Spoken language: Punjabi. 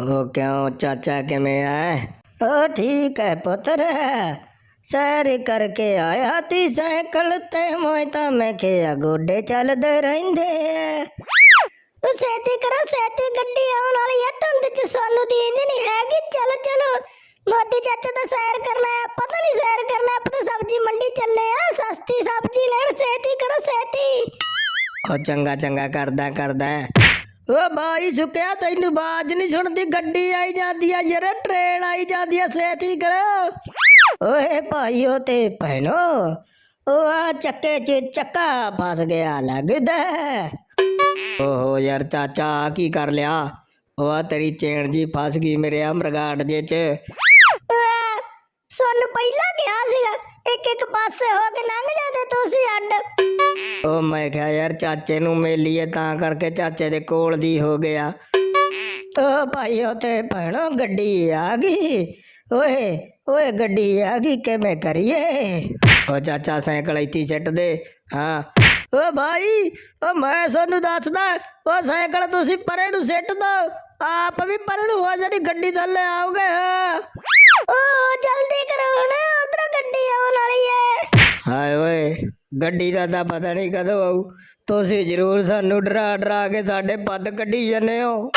ਉਹ ਕਿਉਂ ਚਾਚਾ ਕਿਵੇਂ ਆ ਉਹ ਠੀਕ ਹੈ ਪੁੱਤਰ ਸੈਰ ਕਰਕੇ ਆਇਆ ਤੀ ਸਾਈਕਲ ਤੇ ਮੋਇ ਤਾਂ ਮੈਂ ਕਿਹਾ ਗੋਡੇ ਚੱਲਦੇ ਰਹਿੰਦੇ ਆ ਉਹ ਸੇਤੀ ਕਰੋ ਸੇਤੀ ਗੱਡੀ ਆਉਣ ਵਾਲੀ ਆ ਧੁੰਦ ਚ ਸਾਨੂੰ ਦੀ ਨਹੀਂ ਹੈਗੀ ਚਲੋ ਚਲੋ ਮੋਦੀ ਚਾਚਾ ਤਾਂ ਸੈਰ ਕਰਨਾ ਹੈ ਪਤਾ ਨਹੀਂ ਸੈਰ ਕਰਨਾ ਆਪਾਂ ਤਾਂ ਸਬਜ਼ੀ ਮੰਡੀ ਚੱਲੇ ਆ ਸਸਤੀ ਸਬਜ਼ੀ ਲੈਣ ਸੇਤੀ ਕਰੋ ਸੇਤੀ ਉਹ ਚੰਗਾ ਚੰਗਾ ਕਰਦਾ ਕਰਦਾ ਓ ਬਾਈ ਸੁੱਕਿਆ ਤੈਨੂੰ ਬਾਜ ਨਹੀਂ ਸੁਣਦੀ, ਗੱਡੀ ਆਈ ਜਾਂਦੀ ਆ, ਯਾਰ ਟ੍ਰੇਨ ਆਈ ਜਾਂਦੀ ਆ, ਸੇਤੀ ਕਰੋ। ਓਏ ਭਾਈਓ ਤੇ ਭੈਣੋ ਉਹ ਆ ਚੱਕੇ 'ਚ ਚੱਕਾ ਫਸ ਗਿਆ ਲੱਗਦਾ। ਓਹੋ ਯਾਰ ਚਾਚਾ ਆਹ ਕੀ ਕਰ ਲਿਆ? ਉਹ ਆ ਤੇਰੀ ਚੇਨ ਜੀ ਫਸ ਗਈ ਮੇਰੇ ਆ ਮਰਗਾਟ ਜੇ 'ਚ ਸਾਨੂੰ ਪਹਿਲਾਂ ਕਿਹਾ ਸੀਗਾ ਇੱਕ ਇੱਕ ਪਾਸੇ ਹੋ ਕੇ ਲੰਘ ਜਾਂਦੇ ਤੁਸੀਂ ਅੱਡ। ਉਹ ਮੈਂ ਕਿਹਾ, ਯਾਰ ਚਾਚੇ ਨੂੰ ਮੇਲੀਏ ਤਾਂ ਕਰਕੇ ਚਾਚੇ ਦੇ ਕੋਲ ਦੀ ਹੋ ਗਿਆ। ਓ ਭਾਈਓ ਤੇ ਭੈਣੋ ਗੱਡੀ ਆ ਗਈ। ਓਏ ਓਏ ਗੱਡੀ ਆ ਗਈ, ਕਿਵੇਂ ਕਰੀਏ? ਓ ਚਾਚਾ ਸਾਈਕਲ ਇੱਥੇ ਛੱਡ ਦੇ। ਹਾਂ। ਓ ਭਾਈ, ਓ ਮੈਂ ਤੁਹਾਨੂੰ ਦੱਸਦਾ ਓ ਸਾਈਕਲ ਤੁਸੀਂ ਪਰੇ ਨੂੰ ਸਿੱਟ ਦੋ। ਆਪ ਵੀ ਪਰੇ ਨੂੰ ਹੋ ਜਾਣੀ, ਗੱਡੀ ਥੱਲੇ ਆਓਗੇ। ਹਾਏ ਓਏ, ਗੱਡੀ ਦਾ ਤਾਂ ਪਤਾ ਨਹੀਂ ਕਦੋਂ ਆਊ। ਤੁਸੀਂ ਜ਼ਰੂਰ ਸਾਨੂੰ ਡਰਾ ਡਰਾ ਕੇ ਸਾਡੇ ਪੱਦ ਕੱਢੀ ਜਾਂਦੇ ਹੋ।